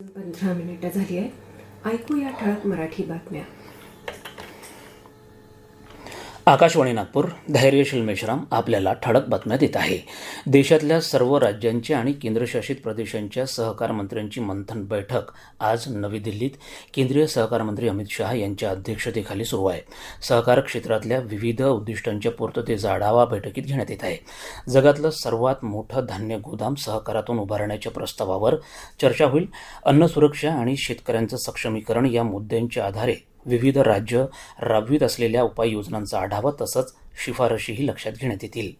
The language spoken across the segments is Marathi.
पंधरा मिनिटं झाली आहे ऐकूया ठळक मराठी बातम्या. आकाशवाणी नागपूर धैर्यशील मेश्राम आपल्याला ठळक बातम्या देत आहे. देशातल्या सर्व राज्यांच्या आणि केंद्रशासित प्रदेशांच्या सहकार मंत्र्यांची मंथन बैठक आज नवी दिल्लीत. केंद्रीय सहकार मंत्री अमित शहा यांच्या अध्यक्षतेखाली सुरू आहे. सहकार क्षेत्रातल्या विविध उद्दिष्टांच्या पूर्ततेचा आढावा बैठकीत घेण्यात येत आहे. जगातलं सर्वात मोठं धान्य गोदाम सहकारातून उभारण्याच्या प्रस्तावावर चर्चा होईल. अन्न सुरक्षा आणि शेतकऱ्यांचं सक्षमीकरण या मुद्द्यांच्या आधारे विविध राज्य राबवित असलेल्या उपाययोजनांचा आढावा तसंच शिफारशीही लक्षात घेण्यात येतील.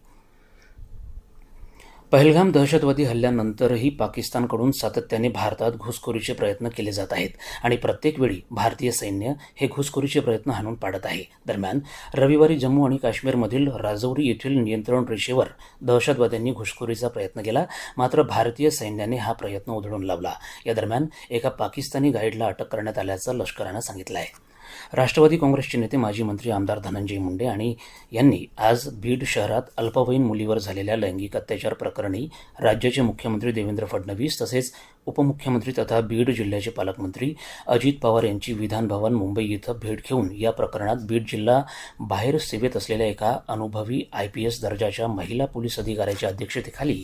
पहलगाम दहशतवादी हल्ल्यानंतरही पाकिस्तानकडून सातत्याने भारतात घुसखोरीचे प्रयत्न केले जात आहेत आणि प्रत्येक वेळी भारतीय सैन्य हे घुसखोरीचे प्रयत्न हाणून पाडत आहे. दरम्यान रविवारी जम्मू आणि काश्मीरमधील राजौरी येथील नियंत्रण रेषेवर दहशतवाद्यांनी घुसखोरीचा प्रयत्न केला मात्र भारतीय सैन्याने हा प्रयत्न उधळून लावला. या दरम्यान एका पाकिस्तानी गाईडला अटक करण्यात आल्याचं लष्करानं सांगितलं आहे राष्ट्रवादी काँग्रेसचे नेते माजी मंत्री आमदार धनंजय मुंडे आणि यांनी आज बीड शहरात अल्पवयीन मुलीवर झालेल्या लैंगिक अत्याचार प्रकरणी राज्याचे मुख्यमंत्री देवेंद्र फडणवीस तसेच उपमुख्यमंत्री तथा बीड जिल्ह्याचे पालकमंत्री अजित पवार यांची विधानभवन मुंबई इथं भेट घेऊन या प्रकरणात बीड जिल्हा बाहेर सेवेत असलेल्या एका अनुभवी आय पी एस दर्जाच्या महिला पोलीस अधिकाऱ्याच्या अध्यक्षतेखाली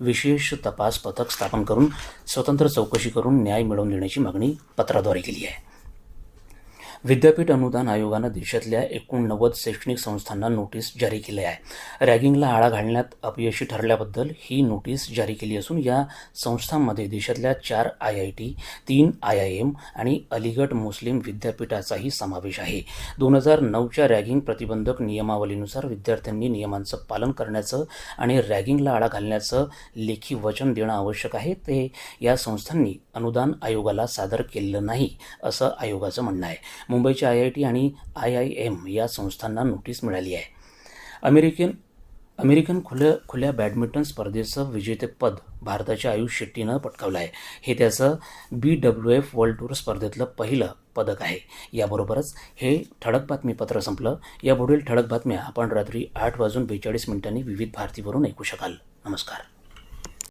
विशेष तपास पथक स्थापन करून स्वतंत्र चौकशी करून न्याय मिळवून देण्याची मागणी पत्राद्वारे केली आहे. विद्यापीठ अनुदान आयोगानं देशातल्या एकोणनव्वद शैक्षणिक संस्थांना नोटीस जारी केली आहे. रॅगिंगला आळा घालण्यात अपयशी ठरल्याबद्दल ही नोटीस जारी केली असून या संस्थांमध्ये देशातल्या चार आय आय टी तीन आय आय एम आणि अलीगड मुस्लिम विद्यापीठाचाही समावेश आहे. दोन हजार नऊच्या रॅगिंग प्रतिबंधक नियमावलीनुसार विद्यार्थ्यांनी नियमांचं पालन करण्याचं आणि रॅगिंगला आळा घालण्याचं लेखी वचन देणं आवश्यक आहे. ते या संस्थांनी अनुदान आयोगाला सादर केलेलं नाही असं आयोगाचं म्हणणं आहे. मुंबईच्या आय आय टी आणि आय आय एम या संस्थांना नोटीस मिळाली आहे. अमेरिकन अमेरिकन खुल्या खुल्या बॅडमिंटन स्पर्धेचं विजेतेपद भारताच्या आयुष शेट्टीनं पटकावलं आहे. हे त्याचं B W F world tour स्पर्धेतलं पहिलं पदक आहे. याबरोबरच हे ठळक बातमीपत्र संपलं. यापुढील ठळक बातम्या आपण रात्री आठ वाजून बेचाळीस मिनिटांनी विविध भारतीवरून ऐकू शकाल. नमस्कार.